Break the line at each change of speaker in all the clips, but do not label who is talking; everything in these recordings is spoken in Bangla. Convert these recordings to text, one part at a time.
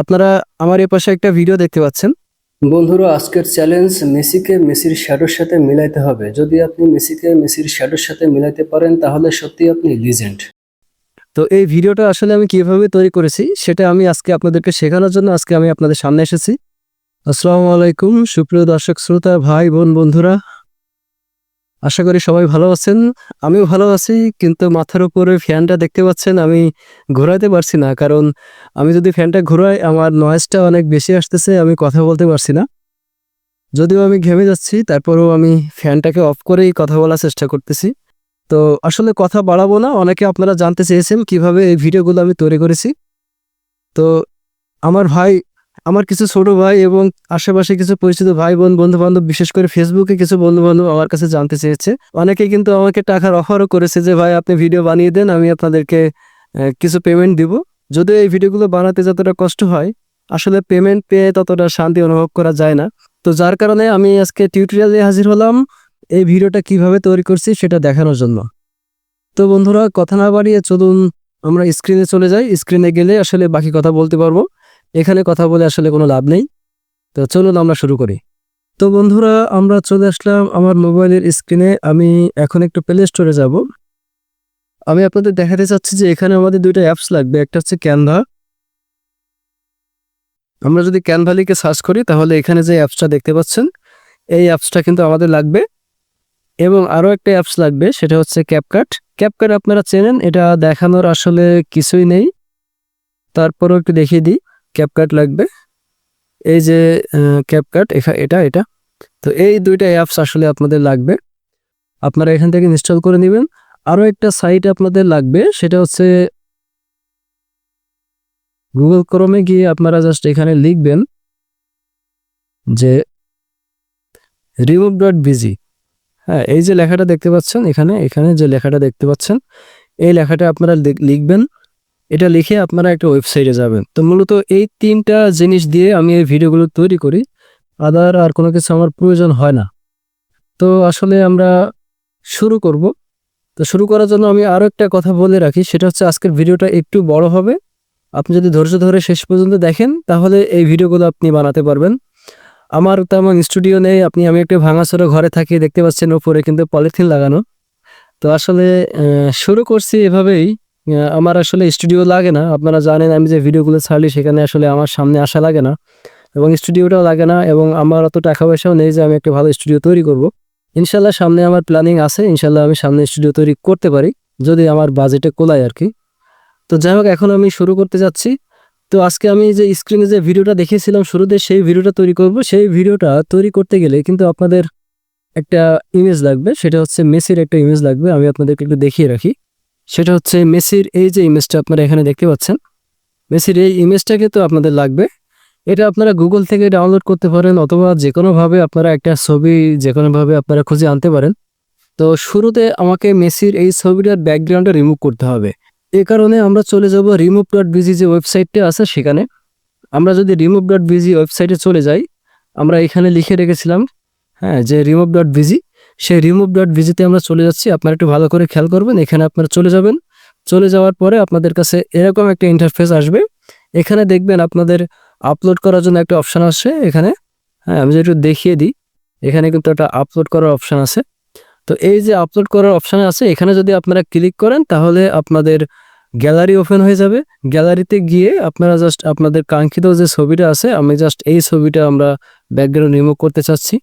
আপনারা আমার এই পাশে একটা ভিডিও দেখতে পাচ্ছেন।
বন্ধুরা আজকের চ্যালেঞ্জ মেসিকে মেসির শ্যাডোর সাথে মিলাইতে হবে। যদি আপনি মেসিকে মেসির শ্যাডোর সাথে মিলাইতে পারেন তাহলে সত্যি আপনি লিজেন্ড
তো এই ভিডিওটা আসলে আমি কীভাবে তৈরি করেছি সেটা আমি আজকে আপনাদেরকে শেখানোর জন্য আজকে আমি আপনাদের সামনে এসেছি। আসসালামু আলাইকুম সুপ্রিয় দর্শক শ্রোতা ভাই বোন বন্ধুরা। আশা করি সবাই ভালো আছেন। আমিও ভালো আছি, কিন্তু মাথার উপরে ফ্যানটা দেখতে পাচ্ছেন, আমি ঘোরাতে পারছি না, কারণ আমি যদি ফ্যানটা ঘোরাই, আমার নয়েজটা অনেক বেশি আসতেছে, আমি কথা বলতে পারছি না। যদিও আমি ঘেমে যাচ্ছি, তারপরেও আমি ফ্যানটাকে অফ করেই কথা বলার চেষ্টা করতেছি। তো আসলে কথা বাড়াবো না, অনেকে আপনারা জানতে চেয়েছেন কীভাবে এই ভিডিওগুলো আমি তৈরি করেছি। তো আমার ভাই আমার কিছু ছোট ভাই এবং আশেপাশে কিছু পরিচিত ভাই বোন বন্ধু বান্ধব বিশেষ করে ফেসবুকে কিছু বন্ধু বান্ধব আমার কাছে জানতে চেয়েছে। অনেকে কিন্তু আমাকে টাকার অফারও করেছে যে, ভাই, আপনি ভিডিও বানিয়ে দেন, আমি আপনাদেরকে কিছু পেমেন্ট দিব। যদিও এই ভিডিওগুলো বানাতে যতটা কষ্ট হয়, আসলে পেমেন্ট পেয়ে ততটা শান্তি অনুভব করা যায় না। তো যার কারণে আমি আজকে টিউটোরিয়ালে হাজির হলাম, এই ভিডিওটা কীভাবে তৈরি করছি সেটা দেখানোর জন্য। তো বন্ধুরা, কথা না বাড়িয়ে চলুন, আমরা স্ক্রিনে চলে যাই। স্ক্রিনে গেলে আসলে বাকি কথা বলতে পারব। এখানে কথা বলে আসলে কোনো লাভ নেই। তো চলুন আমরা শুরু করি। তো বন্ধুরা, আমরা চলে আসলাম আমার মোবাইলের স্ক্রিনে। আমি এখন একটু প্লে স্টোরে যাব। আমি আপনাদের দেখাতে চাচ্ছি যে এখানে আমাদের দুইটা অ্যাপস লাগবে। একটা হচ্ছে ক্যানভা আমরা যদি ক্যানভা লিখে সার্চ করি, তাহলে এখানে যে অ্যাপসটা দেখতে পাচ্ছেন, এই অ্যাপসটা কিন্তু আমাদের লাগবে। এবং আরও একটা অ্যাপস লাগবে, সেটা হচ্ছে ক্যাপকাট ক্যাপকাট আপনারা চেনেন, এটা দেখানোর আসলে কিছুই নেই। তারপরও একটু দেখিয়ে দিই। ক্যাপকাট লাগবে। এই যে ক্যাপকাট এটা এটা। তো এই দুইটা অ্যাপস আসলে আপনাদের লাগবে। আপনারা এখান থেকে ইনস্টল করে নেবেন। আরও একটা সাইট আপনাদের লাগবে, সেটা হচ্ছে গুগল ক্রমে গিয়ে আপনারা জাস্ট এখানে লিখবেন যে রিমুভ ডট বিজি হ্যাঁ এই যে লেখাটা দেখতে পাচ্ছেন, এখানে এখানে যে লেখাটা দেখতে পাচ্ছেন, এই লেখাটা আপনারা লিখ- লিখবেন। এটা লিখে আপনারা একটা ওয়েবসাইটে যাবেন। তো মূলত এই তিনটা জিনিস দিয়ে আমি এই ভিডিওগুলো তৈরি করি। আদার আর কোনো কিছু আমার প্রয়োজন হয় না। তো আসলে আমরা শুরু করব। তো শুরু করার জন্য আমি আরও একটা কথা বলে রাখি, সেটা হচ্ছে আজকের ভিডিওটা একটু বড় হবে। আপনি যদি ধৈর্য ধরে শেষ পর্যন্ত দেখেন, তাহলে এই ভিডিওগুলো আপনি বানাতে পারবেন। আমার তেমন স্টুডিও নেই, আপনি আমি একটা ভাঙাচোরা ঘরে থাকি, দেখতে পাচ্ছেন ওপরে কিন্তু পলিথিন লাগানো। তো আসলে শুরু করছি এভাবেই। আমার আসলে স্টুডিও লাগে না। আপনারা জানেন আমি যে ভিডিওগুলো ছাড়লি সেখানে আসলে আমার সামনে আসা লাগে না। এবং স্টুডিওটাও লাগে না এবং আমার অত টাকা পয়সাও নেই যে আমি একটা ভালো স্টুডিও তৈরি করব। ইনশাল্লাহ সামনে আমার প্ল্যানিং আছে, ইনশাল্লাহ আমি সামনে স্টুডিও তৈরি করতে পারি, যদি আমার বাজেটে কোলায় আর কি তো যাই হোক, এখন আমি শুরু করতে যাচ্ছি। তো আজকে আমি যে স্ক্রিনে যে ভিডিওটা দেখেছিলাম শুরুতে, সেই ভিডিওটা তৈরি করব। সেই ভিডিওটা তৈরি করতে গেলে কিন্তু আপনাদের একটা ইমেজ লাগবে, সেটা হচ্ছে মেসির একটা ইমেজ লাগবে। আমি আপনাদেরকে একটু দেখিয়ে রাখি। সেটা হচ্ছে মেসির এই যে ইমেজটা আপনারা এখানে দেখতে পাচ্ছেন, মেসির এই ইমেজটাকে তো আপনাদের লাগবে। এটা আপনারা গুগল থেকে ডাউনলোড করতে পারেন অথবা যে কোনোভাবে আপনারা একটা ছবি যে কোনোভাবে আপনারা খুঁজে আনতে পারেন। তো শুরুতে আমাকে মেসির এই ছবিটার ব্যাকগ্রাউন্ডটা রিমুভ করতে হবে। এ কারণে আমরা চলে যাব রিমুভ ডট বিজি যে ওয়েবসাইটটা আছে সেখানে। আমরা যদি রিমুভ ডট বিজি ওয়েবসাইটে চলে যাই, আমরা এখানে লিখে রেখেছিলাম হ্যাঁ যে রিমুভ ডট বিজি সেই রিমুভ ডট ভিজিতে আমরা চলে যাচ্ছি। আপনারা একটু ভালো করে খেয়াল করবেন, এখানে আপনারা চলে যাবেন। চলে যাওয়ার পরে আপনাদের কাছে এরকম একটা ইন্টারফেস আসবে। এখানে দেখবেন আপনাদের আপলোড করার জন্য একটা অপশান আসছে এখানে। হ্যাঁ আমি যদি একটু দেখিয়ে দিই, এখানে কিন্তু একটা আপলোড করার অপশান আছে। তো এই যে আপলোড করার অপশান আছে, এখানে যদি আপনারা ক্লিক করেন, তাহলে আপনাদের গ্যালারি ওপেন হয়ে যাবে। গ্যালারিতে গিয়ে আপনারা জাস্ট আপনাদের কাঙ্ক্ষিত যে ছবিটা আছে, আমি জাস্ট এই ছবিটা আমরা ব্যাকগ্রাউন্ড রিমুভ করতে চাচ্ছি।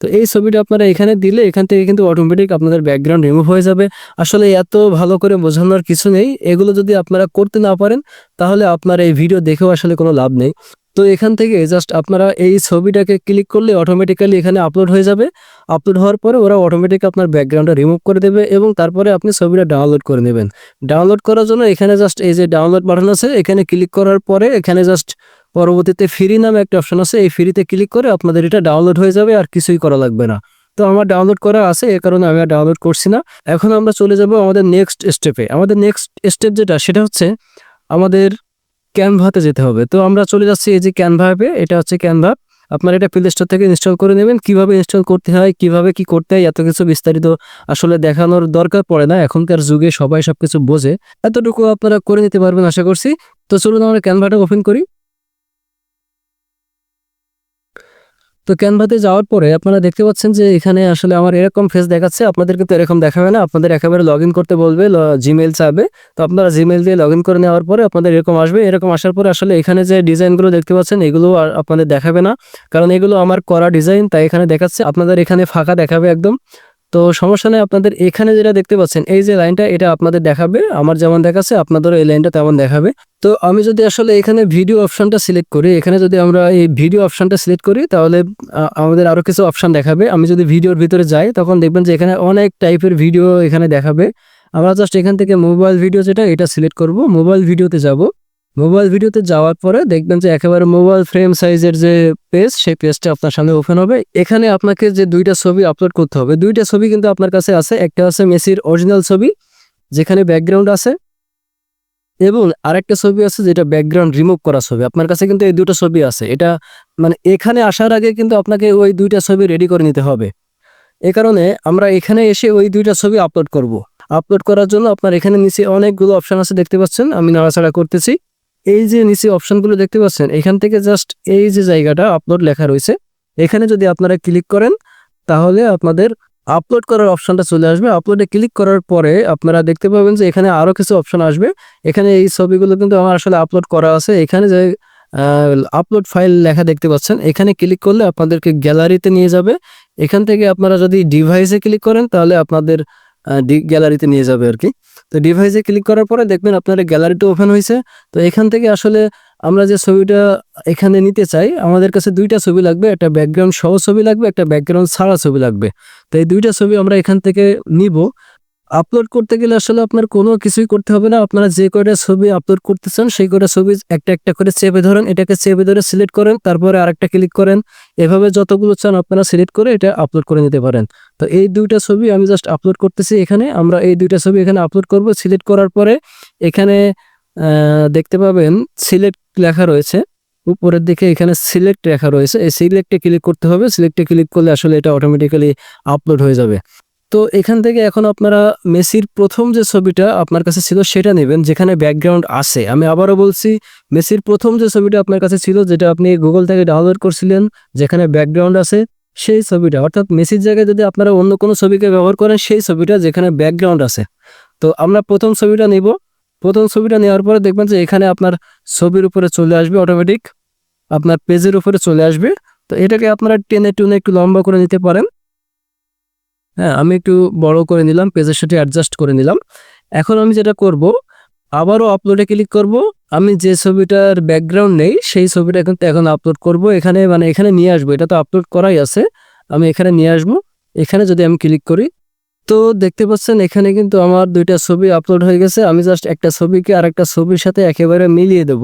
তো এই ছবিটা আপনারা এখানে দিলে এখান থেকে কিন্তু অটোমেটিক আপনাদের ব্যাকগ্রাউন্ড রিমুভ হয়ে যাবে। আসলে এত ভালো করে বোঝানোর কিছু নেই। এগুলো যদি আপনারা করতে না পারেন, তাহলে আপনার এই ভিডিও দেখেও আসলে কোনো লাভ নেই। তো এখান থেকে জাস্ট আপনারা এই ছবিটাকে ক্লিক করলে অটোমেটিক্যালি এখানে আপলোড হয়ে যাবে। আপলোড হওয়ার পরে ওরা অটোমেটিক আপনার ব্যাকগ্রাউন্ডটা রিমুভ করে দেবে এবং তারপরে আপনি ছবিটা ডাউনলোড করে নেবেন। ডাউনলোড করার জন্য এখানে জাস্ট এই যে ডাউনলোড বাটন আছে, এখানে ক্লিক করার পরে এখানে জাস্ট পরবর্তীতে ফ্রি নামে একটা অপশন আছে, এই ফ্রিতে ক্লিক করে আপনাদের এটা ডাউনলোড হয়ে যাবে আর কিছুই করা লাগবে না। তো আমার ডাউনলোড করা আছে, এ কারণে আমি আর ডাউনলোড করছি না। এখন আমরা চলে যাব আমাদের নেক্সট স্টেপে আমাদের নেক্সট স্টেপ যেটা, সেটা হচ্ছে আমাদের ক্যানভাতে যেতে হবে। তো আমরা চলে যাচ্ছি এই যে ক্যানভা অ্যাপে এটা হচ্ছে ক্যানভা আপনারা এটা প্লে স্টোর থেকে ইনস্টল করে নেবেন। কীভাবে ইনস্টল করতে হয়, কীভাবে কি করতে হয়, এত কিছু বিস্তারিত আসলে দেখানোর দরকার পড়ে না। এখনকার যুগে সবাই সবকিছু বোঝে। এতটুকু আপনারা করে নিতে পারবেন আশা করছি। তো চলুন আমরা ক্যানভাটা ওপেন করি। তো ক্যানভাতে যাওয়ার পরে আপনারা দেখতে পাচ্ছেন যে এখানে আসলে আমার এরকম ফেস দেখাচ্ছে আপনাদের কিন্তু এরকম দেখাবে না। আপনাদের একেবারে লগ করতে বলবে জিমেল চাবে। তো আপনারা জিমেল দিয়ে লগ করে নেওয়ার পরে আপনাদের এরকম আসবে। এরকম আসার পরে আসলে এখানে যে ডিজাইনগুলো দেখতে পাচ্ছেন, এগুলো আর আপনাদের দেখাবে না। কারণ এগুলো আমার করা ডিজাইন তাই এখানে দেখাচ্ছে। আপনাদের এখানে ফাঁকা দেখাবে একদম। তো সমস্যা নেই, আপনাদের এখানে যেটা দেখতে পাচ্ছেন, এই যে লাইনটা, এটা আপনাদের দেখাবে। আমার যেমন দেখাচ্ছে, আপনাদেরও এই লাইনটা তেমন দেখাবে। তো আমি যদি আসলে এখানে ভিডিও অপশনটা সিলেক্ট করি, এখানে যদি আমরা এই ভিডিও অপশনটা সিলেক্ট করি, তাহলে আমাদের আরও কিছু অপশন দেখাবে। আমি যদি ভিডিওর ভিতরে যাই, তখন দেখবেন যে এখানে অনেক টাইপের ভিডিও এখানে দেখাবে। আমরা জাস্ট এখান থেকে মোবাইল ভিডিও যেটা, এটা সিলেক্ট করব। মোবাইল ভিডিওতে যাব। মোবাইল ভিডিওতে যাওয়ার পরে দেখবেন যে একেবারে মোবাইল ফ্রেম সাইজের যে পেজ সেই পেজটা আপনার সামনে ওপেন হবে। এখানে আপনাকে যে দুইটা ছবি আপলোড করতে হবে। দুইটা ছবি কিন্তু আপনার কাছে আছে। একটা আছে মেসির অরিজিনাল ছবি, যেখানে ব্যাকগ্রাউন্ড আছে এবং আরেকটা ছবি আছে যেটা ব্যাকগ্রাউন্ড রিমুভ করা ছবি। আপনার কাছে কিন্তু এই দুটো ছবি আছে। এটা মানে এখানে আসার আগে কিন্তু আপনাকে ওই দুইটা ছবি রেডি করে নিতে হবে। এ কারণে আমরা এখানে এসে ওই দুইটা ছবি আপলোড করব। আপলোড করার জন্য আপনার এখানে নিচে অনেকগুলো অপশান আছে। দেখতে পাচ্ছেন? আমি নাড়াচাড়া করতেছি। এই যে নিচে অপশনগুলো দেখতে পাচ্ছেন, এখান থেকে জাস্ট এই যে জায়গাটা আপলোড লেখা রয়েছে, এখানে যদি আপনারা ক্লিক করেন, তাহলে আপনাদের আপলোড করার অপশনটা চলে আসবে। আপলোডে ক্লিক করার পরে আপনারা দেখতে পাবেন যে এখানে আরও কিছু অপশন আসবে। এখানে এই ছবিগুলো কিন্তু আমার আসলে আপলোড করা আছে। এখানে যে আপলোড ফাইল লেখা দেখতে পাচ্ছেন, এখানে ক্লিক করলে আপনাদেরকে গ্যালারিতে নিয়ে যাবে। এখান থেকে আপনারা যদি ডিভাইসে ক্লিক করেন, তাহলে আপনাদের গ্যালারিতে নিয়ে যাবে আর কি। তো ডিভাইসে ক্লিক করার পরে দেখবেন আপনার গ্যালারিটা ওপেন হয়েছে। তো এখান থেকে আসলে আমরা যে ছবিটা এখানে নিতে চাই, আমাদের কাছে দুইটা ছবি লাগবে, একটা ব্যাকগ্রাউন্ড সহ ছবি লাগবে, একটা ব্যাকগ্রাউন্ড ছাড়া ছবি লাগবে। তো এই দুইটা ছবি আমরা এখান থেকে নিব। আপলোড করতে গেলে আসলে আপনার কোনো কিছুই করতে হবে না। আপনারা যে কয়টা ছবি আপলোড করতে চান সেই কয়টা ছবি একটা একটা করে চেপে ধরেন, এটাকে চেপে ধরে সিলেক্ট করেন, তারপরে আরেকটা ক্লিক করেন। এভাবে যতগুলো চান আপনারা সিলেক্ট করে এটা আপলোড করে নিতে পারেন। তো এই দুইটা ছবি আমি জাস্ট আপলোড করতেছি এখানে। আমরা এই দুইটা ছবি এখানে আপলোড করব। সিলেক্ট করার পরে এখানে দেখতে পাবেন সিলেক্ট লেখা রয়েছে। উপরের দিকে এখানে সিলেক্ট লেখা রয়েছে। এই সিলেক্টে ক্লিক করতে হবে। সিলেক্টে ক্লিক করলে আসলে এটা অটোমেটিক্যালি আপলোড হয়ে যাবে। তো এখান থেকে এখন আপনারা মেসির প্রথম যে ছবিটা আপনার কাছে ছিল সেটা নেবেন, যেখানে ব্যাকগ্রাউন্ড আছে। আমি আবারও বলছি, মেসির প্রথম যে ছবিটা আপনার কাছে ছিল, যেটা আপনি গুগল থেকে ডাউনলোড করছিলেন, যেখানে ব্যাকগ্রাউন্ড আছে, সেই ছবিটা। অর্থাৎ মেসির জায়গায় যদি আপনারা অন্য কোনো ছবিকে ব্যবহার করেন, সেই ছবিটা যেখানে ব্যাকগ্রাউন্ড আছে। তো আমরা প্রথম ছবিটা নিব। প্রথম ছবিটা নেওয়ার পরে দেখবেন যে এখানে আপনার ছবির উপরে চলে আসবে অটোমেটিক আপনার পেজের উপরে চলে আসবে। তো এটাকে আপনারা টেনে টুনে একটু লম্বা করে নিতে পারেন। হ্যাঁ আমি একটু বড় করে নিলাম পেজের সাথে অ্যাডজাস্ট করে নিলাম। এখন আমি যেটা করব, আবারও আপলোডে ক্লিক করব। আমি যে ছবিটার ব্যাকগ্রাউন্ড নেই, সেই ছবিটা কিন্তু এখন আপলোড করব। এখানে মানে এখানে নিয়ে আসব, এটা তো আপলোড করাই আছে। আমি এখানে নিয়ে আসব। এখানে যদি আমি ক্লিক করি, তো দেখতে পাচ্ছেন এখানে কিন্তু আমার দুইটা ছবি আপলোড হয়ে গেছে। আমি জাস্ট একটা ছবিকে আর একটা ছবির সাথে একেবারে মিলিয়ে দেব,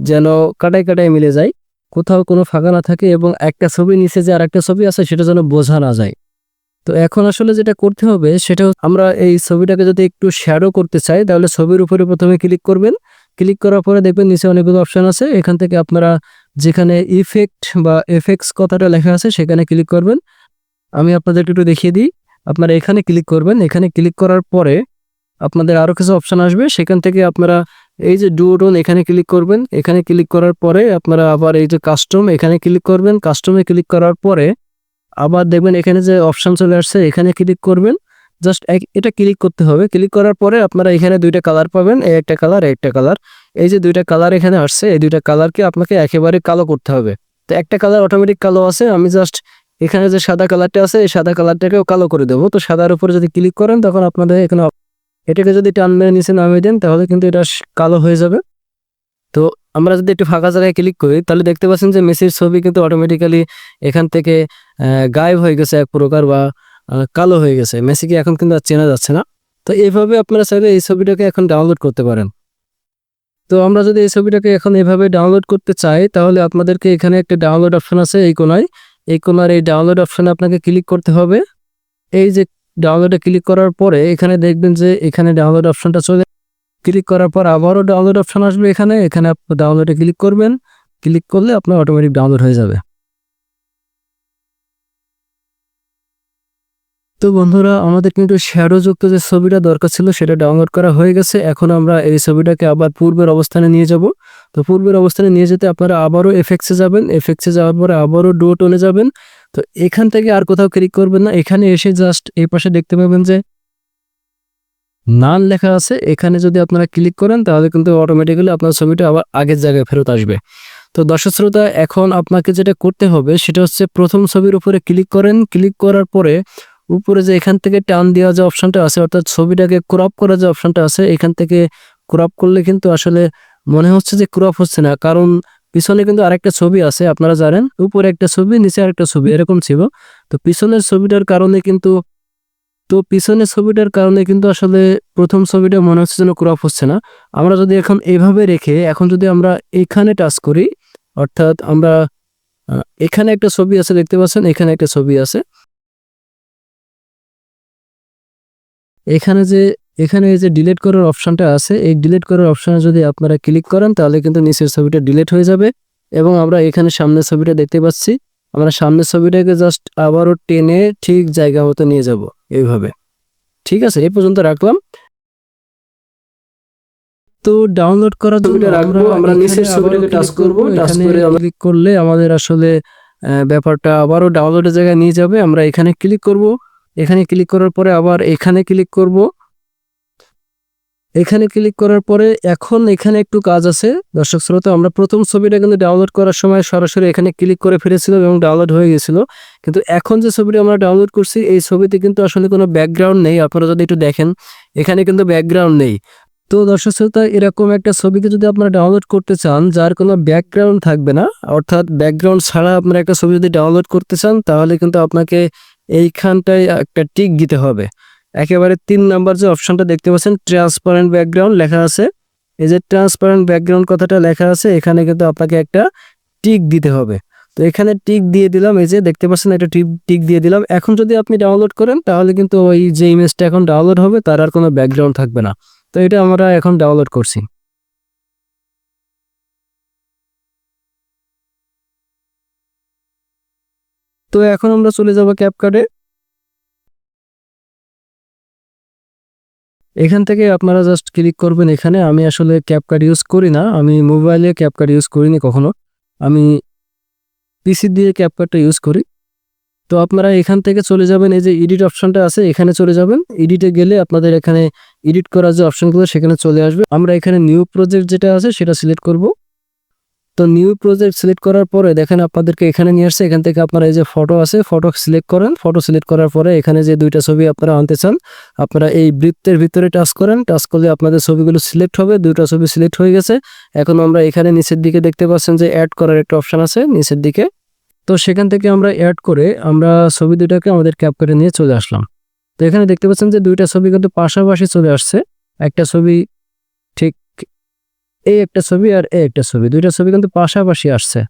যেন কাটায় কাটায় মিলে যায়। কোথাও কোনো ফাঁকা না থাকে এবং একটা ছবি নিচে যে আর একটা ছবি আছে, সেটা যেন বোঝা না যায়। তো এখন আসলে যেটা করতে হবে সেটা আমরা এই ছবিটাকে যদি একটু শ্যাডো করতে চাই, তাহলে ছবির উপরে প্রথমে ক্লিক করবেন। ক্লিক করার পরে দেখবেন নিচে অনেকগুলো অপশন আছে। এখান থেকে আপনারা যেখানে ইফেক্ট বা এফেক্টস কথাটা লেখা আছে, সেখানে ক্লিক করবেন। আমি আপনাদেরকে একটু দেখিয়ে দিই। আপনারা এখানে ক্লিক করবেন। এখানে ক্লিক করার পরে আপনাদের আরও কিছু অপশন আসবে। সেখান থেকে আপনারা এই যে ডুওটোন এখানে ক্লিক করবেন। এখানে ক্লিক করার পরে আপনারা আবার এই যে কাস্টম এখানে ক্লিক করবেন। কাস্টমে ক্লিক করার পরে আবার দেখবেন এখানে যে অপশন চলে আসছে, এখানে ক্লিক করবেন। জাস্ট এটা ক্লিক করতে হবে। ক্লিক করার পরে আপনারা এখানে দুইটা কালার পাবেন। এই একটা কালার একটা কালার এই যে দুইটা কালার এখানে আসছে, এই দুইটা কালারকে আপনাকে একেবারে কালো করতে হবে। তো একটা কালার অটোমেটিক কালো আছে, আমি জাস্ট এখানে যে সাদা কালারটা আছে, এই সাদা কালারটাকেও কালো করে দেবো। তো সাদার উপরে যদি ক্লিক করেন, তখন আপনাদের এখানে এটাকে যদি টান মেরে নিচে নামিয়ে দেন, তাহলে কিন্তু এটা কালো হয়ে যাবে। তো আমরা যদি একটু ফাঁকা জায়গায় ক্লিক করি, তাহলে দেখতে পাচ্ছেন যে মেসির ছবি কিন্তু অটোমেটিক্যালি এখান থেকে গায়েব হয়ে গেছে এক প্রকার বা কালো হয়ে গেছে। মেসিকে এখন কিন্তু আর চেনা যাচ্ছে না। তো এইভাবে আপনারা চাইলে এই ছবিটাকে এখন ডাউনলোড করতে পারেন। তো আমরা যদি এই ছবিটাকে এখন এভাবে ডাউনলোড করতে চাই, তাহলে আপনাদেরকে এখানে একটা ডাউনলোড অপশন আছে এই কোনায়। এই কোনার এই ডাউনলোড অপশনে আপনাকে ক্লিক করতে হবে। এই যে ডাউনলোডে ক্লিক করার পরে এখানে দেখবেন যে এখানে ডাউনলোড অপশনটা চলে ক্লিক করার পর আবারও ডাউনলোড অপশন আসবে এখানে। এখানে আপনি ডাউনলোডে ক্লিক করবেন। ক্লিক করলে আপনার অটোমেটিক ডাউনলোড হয়ে যাবে। তো বন্ধুরা, আমাদের কিন্তু শ্যাডো যুক্ত যে ছবিটা দরকার ছিল সেটা ডাউনলোড করা হয়ে গেছে। এখন আমরা এই ছবিটাকে আবার পূর্বের অবস্থানে নিয়ে যাব। তো পূর্বের অবস্থানে নিয়ে যেতে আপনারা আবারও এফেক্সে যাবেন। এফেক্সে যাওয়ার পরে আবারও ডো টোনে যাবেন। তো এখান থেকে আর কোথাও ক্লিক করবেন না। এখানে এসে জাস্ট এই পাশে দেখতে পাবেন যে নান লেখা আছে, এখানে যদি আপনারা ক্লিক করেন, তাহলে কিন্তু অটোমেটিক্যালি আপনার ছবিটা আবার আগের জায়গায় ফেরত আসবে। তো দর্শক শ্রোতা, এখন আপনাকে যেটা করতে হবে, সেটা হচ্ছে প্রথম ছবির উপরে ক্লিক করেন। ক্লিক করার পরে উপরে যে এখান থেকে টান দেওয়া যে অপশনটা আছে, অর্থাৎ ছবিটাকে ক্রপ করা যে অপশনটা আছে, এখান থেকে ক্রপ করলে কিন্তু আসলে মনে হচ্ছে যে ক্রপ হচ্ছে না। কারণ পিছনে কিন্তু আরেকটা ছবি আছে, আপনারা জানেন, উপরে একটা ছবি, নিচে আরেকটা ছবি, এরকম ছিল। তো পিছনের ছবিটার কারণে কিন্তু তো পিছনের ছবিটার কারণে কিন্তু আসলে প্রথম ছবিটা মনে হচ্ছে যেন ক্রপ হচ্ছে না। আমরা যদি এখন এইভাবে রেখে এখন যদি আমরা এখানে টাচ করি, অর্থাৎ আমরা এখানে একটা ছবি আছে, দেখতে পাচ্ছেন? এখানে একটা ছবি আছে। এখানে যে, এখানে এই যে ডিলিট করার অপশনটা আছে, এই ডিলিট করার অপশানে যদি আপনারা ক্লিক করেন, তাহলে কিন্তু নিচের ছবিটা ডিলিট হয়ে যাবে এবং আমরা এখানে সামনের ছবিটা দেখতে পাচ্ছি। আমরা সামনের ছবিটাকে জাস্ট আবারও টেনে ঠিক জায়গা মতো নিয়ে যাব এইভাবে। ঠিক আছে এই পর্যন্ত রাখলাম। তো ডাউনলোড করার জন্য
ছবিটা রাখব, আমরা নিচের ছবিটাকে touch করব,
এখানে
করে
ক্লিক করলে আমাদের আসলে ব্যাপারটা আবারও ডাউনলোডের জায়গায় নিয়ে যাবে। আমরা এখানে ক্লিক করব। এখানে ক্লিক করার পরে আবার এখানে ক্লিক করব। এখানে ক্লিক করার পরে এখন এখানে একটু কাজ আছে। দর্শক শ্রোতা, আমরা প্রথম ছবিটা কিন্তু ডাউনলোড করার সময় সরাসরি এখানে ক্লিক করে ফেলেছিলাম এবং ডাউনলোড হয়ে গেছিল। কিন্তু এখন যে ছবিটা আমরা ডাউনলোড করছি, এই ছবিতে কিন্তু আসলে কোনো ব্যাকগ্রাউন্ড নেই। আপনারা যদি একটু দেখেন, এখানে কিন্তু ব্যাকগ্রাউন্ড নেই। তো দর্শক শ্রোতা, এরকম একটা ছবিকে যদি আপনারা ডাউনলোড করতে চান, যার কোনো ব্যাকগ্রাউন্ড থাকবে না, অর্থাৎ ব্যাকগ্রাউন্ড ছাড়া আপনারা একটা ছবি যদি ডাউনলোড করতে চান, তাহলে কিন্তু আপনাকে এইখানটায় একটা টিক দিতে হবে। একেবারে তিন নাম্বার যে অপশনটা দেখতে পাচ্ছেন ট্রান্সপারেন্ট ব্যাকগ্রাউন্ড লেখা আছে। এই যে ট্রান্সপারেন্ট ব্যাকগ্রাউন্ড কথাটা লেখা আছে, এখানে কিন্তু আপনাকে একটা টিক দিতে হবে। তো এখানে টিক দিয়ে দিলাম, এই যে দেখতে পাচ্ছেন একটা টিক টিক দিয়ে দিলাম। এখন যদি আপনি ডাউনলোড করেন, তাহলে কিন্তু ওই যে ইমেজটা এখন ডাউনলোড হবে, তার আর কোনো ব্যাকগ্রাউন্ড থাকবে না। তো এটা আমরা এখন ডাউনলোড করছি। তো এখন আমরা চলে যাব ক্যাপকার্ডে এখান থেকে আপনারা জাস্ট ক্লিক করবেন এখানে। আমি আসলে ক্যাপকার্ড ইউজ করি না। আমি মোবাইলে ক্যাপকার্ড ইউজ করিনি কখনো। আমি পিসি দিয়ে ক্যাপকার্ডটা ইউজ করি। তো আপনারা এখান থেকে চলে যাবেন। এই যে এডিট অপশনটা আছে, এখানে চলে যাবেন। এডিটে গেলে আপনাদের এখানে এডিট করার যে অপশনগুলো সেখানে চলে আসবে। আমরা এখানে নিউ প্রজেক্ট যেটা আছে, সেটা সিলেক্ট করব। তো নিউ প্রজেক্ট সিলেক্ট করার পরে দেখেন আপনাদেরকে এখানে নিয়ে আসছে, এখান থেকে আপনারা এই যে ফটো আছে ফটো সিলেক্ট করেন। ফটো সিলেক্ট করার পরে এখানে যে দুইটা ছবি আপনারা আনতে চান, আপনারা এই বৃত্তের ভিতরে টাচ করেন। টাচ করলে আপনাদের ছবিগুলো সিলেক্ট হবে, দুইটা ছবি সিলেক্ট হয়ে গেছে। এখন আমরা এখানে নিচের দিকে দেখতে পাচ্ছেন যে অ্যাড করার একটা অপশন আছে নিচের দিকে। তো সেখান থেকে আমরা অ্যাড করে আমরা ছবি দুটাকে আমাদের ক্যাপ করে নিয়ে চলে আসলাম। তো এখানে দেখতে পাচ্ছেন যে দুইটা ছবি কিন্তু পাশাপাশি চলে আসছে। একটা ছবি এই একটা ছবি আর এই একটা ছবি, দুইটা ছবি কিন্তু পাশাপাশি আসছে।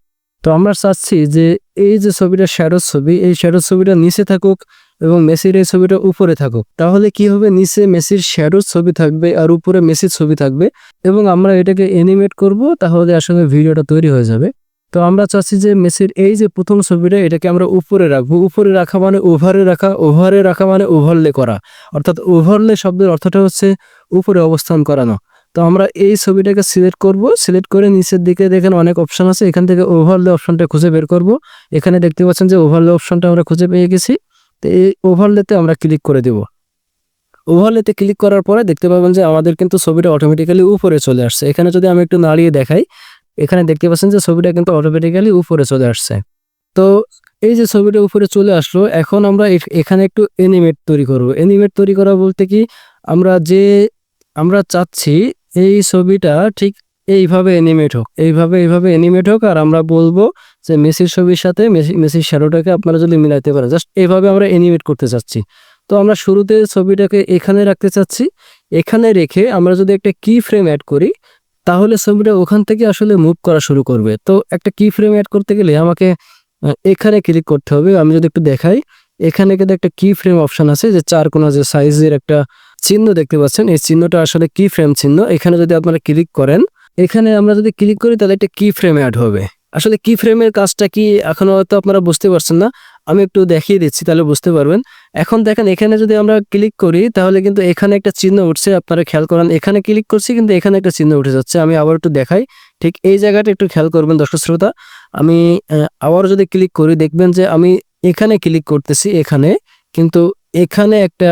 তো আমরা চাচ্ছি যে এই যে ছবিটা শ্যাডো ছবি, এই শ্যাডো ছবিটা নিচে থাকুক এবং মেসির এই ছবিটা উপরে থাকুক। তাহলে কি হবে? নিচে মেসির শ্যাডোর ছবি থাকবে আর উপরে মেসির ছবি থাকবে এবং আমরা এটাকে এনিমেট করব, তাহলে আসলে ভিডিওটা তৈরি হয়ে যাবে। তো আমরা চাচ্ছি যে মেসির এই যে প্রথম ছবিটা, এটাকে আমরা উপরে রাখব। উপরে রাখা মানে ওভারে রাখা ওভারে রাখা মানে ওভারলে করা। অর্থাৎ ওভারলে শব্দের অর্থটা হচ্ছে উপরে অবস্থান করানো। তো আমরা এই ছবিটাকে সিলেক্ট করব। সিলেক্ট করে নিচের দিকে দেখেন অনেক অপশন আছে। এখান থেকে ওভারলে অপশনটা খুঁজে বের করব। এখানে দেখতে পাচ্ছেন যে ওভারলে অপশনটা আমরা খুঁজে পেয়ে গেছি। তো এই ওভারলেতে আমরা ক্লিক করে দেব। ওভারলেতে ক্লিক করার পরে দেখতে পাবেন যে আমাদের কিন্তু ছবিটা অটোমেটিক্যালি উপরে চলে আসছে। এখানে যদি আমি একটু নাড়িয়ে দেখাই, এখানে দেখতে পাচ্ছেন যে ছবিটা কিন্তু অটোমেটিক্যালি উপরে চলে আসছে। তো এই যে ছবিটা উপরে চলে আসলো, এখন আমরা এখ- এখানে একটু এনিমেট তৈরি করব। এনিমেট তৈরি করা বলতে কি, আমরা যে, আমরা চাচ্ছি এই ছবিটা ঠিক এইভাবে এনিমেট হোক। এইভাবে এইভাবে এনিমেট হোক আর আমরা বলব যে মেসির ছবির সাথে মেসি, মেসির শ্যাডোটাকে আপনারা যদি মিলাইতে পারেন জাস্ট এইভাবে আমরা এনিমেট করতে চাচ্ছি। তো আমরা শুরুতে ছবিটাকে এখানে রাখতে চাচ্ছি। এখানে রেখে আমরা যদি একটা কি ফ্রেম অ্যাড করি, তাহলে ছবিটা ওখান থেকে আসলে মুভ করা শুরু করবে। তো একটা কি ফ্রেম অ্যাড করতে গেলে আমাকে এখানে ক্লিক করতে হবে। আমি যদি একটু দেখাই, এখানে কিন্তু একটা কি ফ্রেম অপশন আছে যে চার কোনো যে সাইজের একটা চিহ্ন দেখতে পাচ্ছেন। এই চিহ্নটা আসলে কি ফ্রেম চিহ্ন? এখানে যদি আপনারা ক্লিক করেন এখানে আমরা যদি ক্লিক করি তাহলে একটা কি ফ্রেম অ্যাড হবে। আসলে কি ফ্রেমের কাজটা কি এখনও হয়তো আপনারা বুঝতে পারছেন না। আমি একটু দেখিয়ে দিচ্ছি তাহলে বুঝতে পারবেন। এখন দেখেন এখানে যদি আমরা ক্লিক করি তাহলে কিন্তু এখানে একটা চিহ্ন উঠছে। আপনারা খেয়াল করেন এখানে ক্লিক করছি কিন্তু এখানে একটা চিহ্ন উঠে যাচ্ছে। আমি আবার একটু দেখাই। ঠিক এই জায়গাটা একটু খেয়াল করবেন দর্শক শ্রোতা। আমি আহ, আবারও যদি ক্লিক করি দেখবেন যে আমি এখানে ক্লিক করতেছি এখানে। কিন্তু এখানে একটা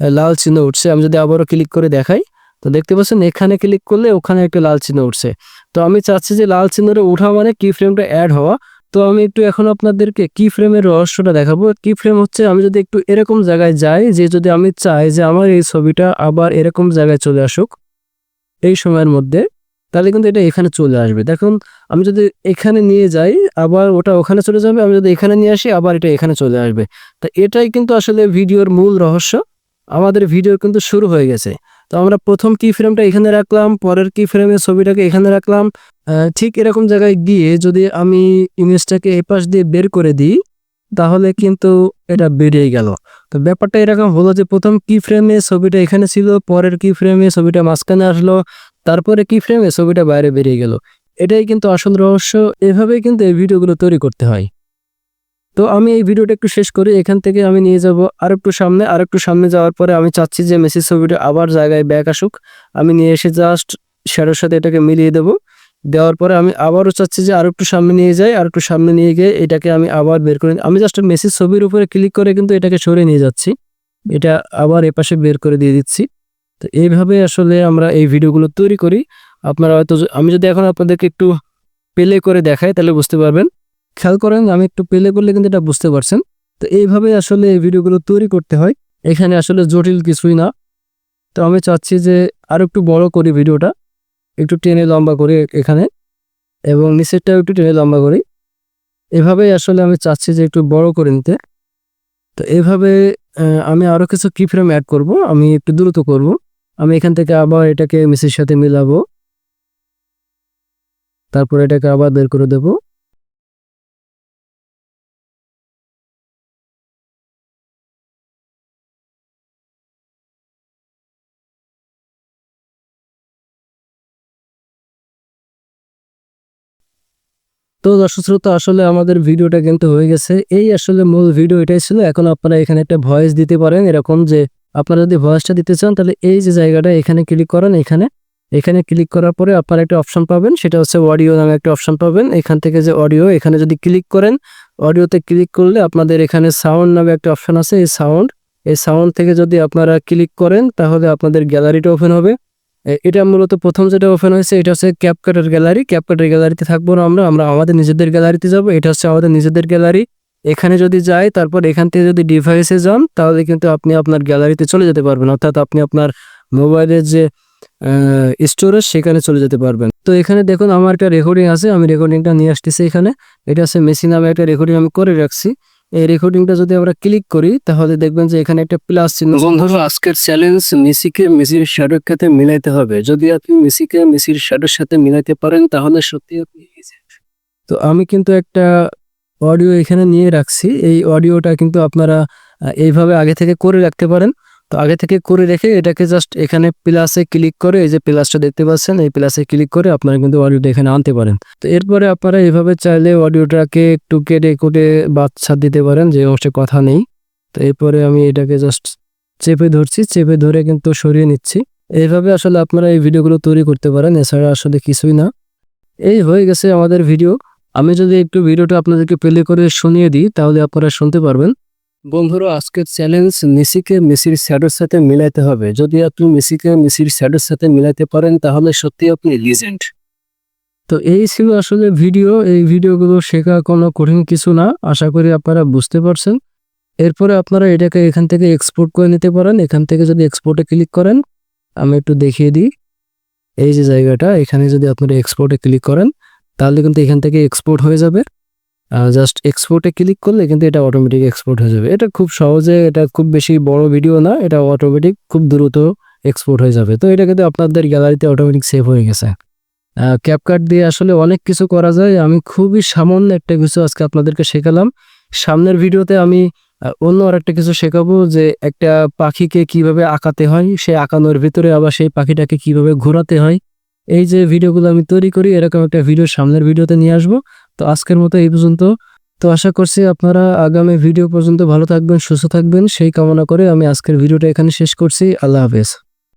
লাল চিহ্ন উঠছে। আমি যদি আবারও ক্লিক করে দেখাই, তো দেখতে পাচ্ছেন এখানে ক্লিক করলে ওখানে একটা লাল চিহ্ন উঠছে। তো আমি চাচ্ছি যে লাল চিহ্নটা ওঠা মানে কি ফ্রেমটা অ্যাড হওয়া। তো আমি একটু এখন আপনাদেরকে কি ফ্রেমের রহস্যটা দেখাবো। কি ফ্রেম হচ্ছে, আমি যদি একটু এরকম জায়গায় যাই, যে যদি আমি চাই যে আমার এই ছবিটা আবার এরকম জায়গায় চলে আসুক, এই সময়ের মধ্যে, তাহলে কিন্তু এটা এখানে চলে আসবে। দেখুন, আমি যদি এখানে নিয়ে যাই, আবার ওটা ওখানে চলে যাবে। আমি যদি এখানে নিয়ে আসি, আবার এটা এখানে চলে আসবে। তা এটাই কিন্তু আসলে ভিডিওর মূল রহস্য। আমাদের ভিডিও কিন্তু শুরু হয়ে গেছে। তো আমরা প্রথম কি ফ্রেমটা এখানে রাখলাম, পরের কি ফ্রেমের ছবিটাকে এখানে রাখলাম। ঠিক এরকম জায়গায় গিয়ে যদি আমি ইমেজটাকে এই পাশ দিয়ে বের করে দিই, তাহলে কিন্তু এটা বেরিয়ে গেল। তো ব্যাপারটা এরকম হলো যে প্রথম কি ফ্রেমে ছবিটা এখানে ছিল, পরের কি ফ্রেমে ছবিটা মাঝখানে আসলো, তারপরে কি ফ্রেমে ছবিটা বাইরে বেরিয়ে গেল। এটাই কিন্তু আসল রহস্য, এভাবেই কিন্তু এই ভিডিওগুলো তৈরি করতে হয়। তো আমি এই ভিডিওটা একটু শেষ করি, এখান থেকে আমি নিয়ে যাব আর একটু সামনে। আর একটু সামনে যাওয়ার পরে আমি চাচ্ছি যে মেসির ছবিটা আবার জায়গায় ব্যাক আসুক। আমি নিয়ে এসে জাস্ট শ্যাডোর সাথে এটাকে মিলিয়ে দেবো। দেওয়ার পরে আমি আবারও চাচ্ছি যে আর একটু সামনে নিয়ে যাই আর একটু সামনে নিয়ে গিয়ে এটাকে আমি আবার বের করে আমি জাস্ট মেসির ছবির উপরে ক্লিক করে কিন্তু এটাকে সরে নিয়ে যাচ্ছি। এটা আবার এপাশে বের করে দিয়ে দিচ্ছি। তো এইভাবে আসলে আমরা এই ভিডিওগুলো তৈরি করি। আপনারা হয়তো আমি যদি এখন আপনাদেরকে একটু পেলে করে দেখাই, তাহলে বুঝতে পারবেন। খেয়াল করেন আমি একটু পেলে করলে কিন্তু এটা বুঝতে পারছেন। তো এইভাবে আসলে এই ভিডিওগুলো তৈরি করতে হয়। এখানে আসলে জটিল কিছুই না। তো আমি চাচ্ছি যে আর একটু বড় করি ভিডিওটা। একটু টেনে লম্বা করি এখানে। এবং নিচেরটাও একটু টেনে লম্বা করি। এভাবেই আসলে আমি চাচ্ছি যে একটু বড় করে নিতে। তো এভাবে আমি আরও কিছু কি ফ্রেম অ্যাড করব। আমি একটু দ্রুত করব। আমি এখান থেকে আবার এটাকে মেসির সাথে মিলাবো। তারপর এটাকে আবার বের করে দেব। তো দর্শক শ্রোতা, আসলে আমাদের ভিডিওটা কিন্তু হয়ে গেছে। এই আসলে মূল ভিডিও এটাই ছিল। এখন আপনারা এখানে একটা ভয়েস দিতে পারেন এরকম যে, আপনারা যদি ভয়েসটা দিতে চান, তাহলে এই যে জায়গাটা এখানে ক্লিক করেন, এখানে। এখানে ক্লিক করার পরে আপনারা একটা অপশন পাবেন, সেটা হচ্ছে অডিও নামে একটা অপশন পাবেন। এখান থেকে যে অডিও, এখানে যদি ক্লিক করেন, অডিওতে ক্লিক করলে আপনাদের এখানে সাউন্ড নামে একটা অপশন আছে, এই সাউন্ড। এই সাউন্ড থেকে যদি আপনারা ক্লিক করেন, তাহলে আপনাদের গ্যালারিটা ওপেন হবে। এটা মূলত প্রথম যেটা ওপেন হয়েছে, এটা হচ্ছে ক্যাপকাটের গ্যালারি ক্যাপকাটের গ্যালারিতে থাকব না আমরা আমরা আমাদের নিজেদের গ্যালারিতে যাব, এটা হচ্ছে আমাদের নিজেদের গ্যালারি এখানে যদি যাই, তারপর এখান থেকে যদি ডিভাইসে যান, তাহলে কিন্তু আপনি আপনার গ্যালারিতে চলে যেতে পারবেন, অর্থাৎ আপনি আপনার মোবাইলের যে স্টোরেজ সেখানে চলে যেতে পারবেন। তো এখানে দেখুন, আমার একটা রেকর্ডিং আছে, আমি রেকর্ডিংটা নিয়ে আসতেছি এখানে। এটা হচ্ছে মেসি নামে একটা রেকর্ডিং আমি করে রাখছি। এই রেকর্ডিংটা যদি আমরা ক্লিক করি তাহলে দেখবেন যে এখানে একটা প্লাস চিহ্ন
বন্ধুরা আজকের চ্যালেঞ্জ মেসিকে মেসির শ্যাডোর সাথে মিলাইতে হবে। যদি আপনি মেসিকে মেসির শ্যাডোর সাথে মিলাইতে পারেন তাহলে সত্যি আপনি
তো আমি কিন্তু একটা অডিও এখানে নিয়ে রাখছি। এই অডিওটা কিন্তু আপনারা এইভাবে আগে থেকে করে রাখতে পারেন। তো আগে থেকে করে রেখে এটাকে জাস্ট এখানে প্লাসে ক্লিক করে এই যে প্লাসটা দেখতে পাচ্ছেন, এই প্লাসে ক্লিক করে আপনারা কিন্তু অডিওটা এখানে আনতে পারেন। তো এরপরে আপনারা এইভাবে চাইলে অডিওটাকে একটু কেটে কুটে বাচ্চা দিতে পারেন, যে অবশ্যই কথা নেই। তো এরপরে আমি এটাকে জাস্ট চেপে ধরছি, চেপে ধরে কিন্তু সরিয়ে নিচ্ছি। এইভাবে আসলে আপনারা এই ভিডিওগুলো তৈরি করতে পারেন, এছাড়া আসলে কিছুই না। এই হয়ে গেছে আমাদের ভিডিও। আমি যদি একটু ভিডিওটা আপনাদেরকে প্লে করে শুনিয়ে দিই, তাহলে আপনারা শুনতে পারবেন।
বন্ধুরা, আজকের চ্যালেঞ্জ মেসিকে মেসির শ্যাডোর সাথে মিলাইতে হবে। যদি আপনি মেসিকে মেসির শ্যাডোর সাথে মিলাইতে পারেন, তাহলে সত্যি আপনি লিজেন্ড
তো এই ছিল আসলে ভিডিও। এই ভিডিওগুলো শেখা কোনো কঠিন কিছু না। আশা করি আপনারা বুঝতে পারছেন। এরপরে আপনারা এটাকে এখান থেকে এক্সপোর্ট করে নিতে পারেন। এখান থেকে যদি এক্সপোর্টে ক্লিক করেন, আমি একটু দেখিয়ে দিই। এই যে জায়গাটা, এখানে যদি আপনারা এক্সপোর্টে ক্লিক করেন, তাহলে কিন্তু এখান থেকে এক্সপোর্ট হয়ে যাবে। জাস্ট এক্সপোর্টে ক্লিক করলে কিন্তু এটা অটোমেটিক এক্সপোর্ট হয়ে যাবে। এটা খুব সহজে, এটা খুব বেশি বড় ভিডিও না, এটা অটোমেটিক খুব দ্রুত এক্সপোর্ট হয়ে যাবে। তো এটা কিন্তু আপনাদের গ্যালারিতে অটোমেটিক সেভ হয়ে গেছে। ক্যাপকাট দিয়ে আসলে অনেক কিছু করা যায়। আমি খুবই সামান্য একটা কিছু আজকে আপনাদেরকে শেখালাম। সামনের ভিডিওতে আমি অন্য আর একটা কিছু শেখাবো যে একটা পাখিকে কীভাবে আঁকাতে হয়, সেই আঁকানোর ভিতরে আবার সেই পাখিটাকে কীভাবে ঘোরাতে হয়। এই যে ভিডিওগুলো আমি তৈরি করি, এরকম একটা ভিডিও সামনের ভিডিওতে নিয়ে আসব। তো আজকের মতো এই পর্যন্ত। তো আশা করছি আপনারা আগামী ভিডিও পর্যন্ত ভালো থাকবেন, সুস্থ থাকবেন। সেই কামনা করে আমি আজকের ভিডিওটা এখানে শেষ করছি। আল্লাহ হাফেজ।